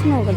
Altın aldım.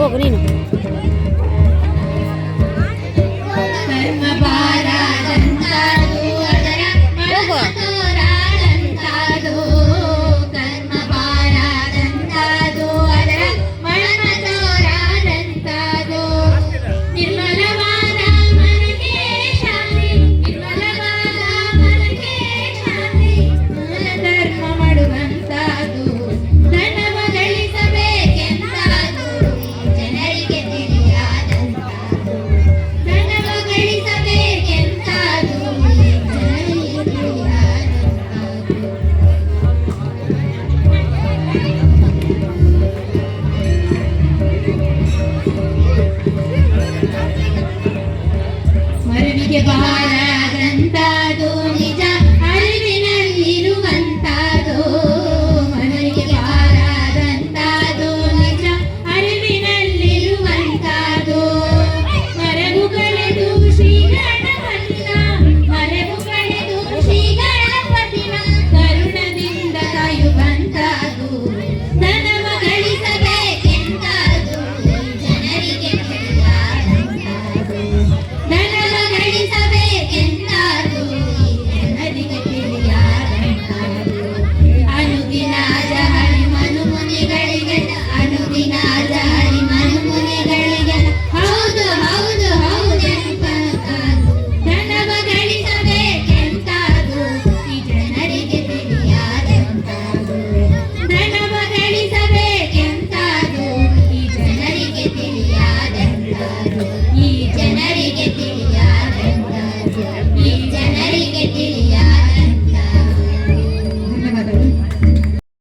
ઓગણીનું ಭಾಗ್ಯಪಾಲಾದಂತಾದು ನಿಜ Dominar.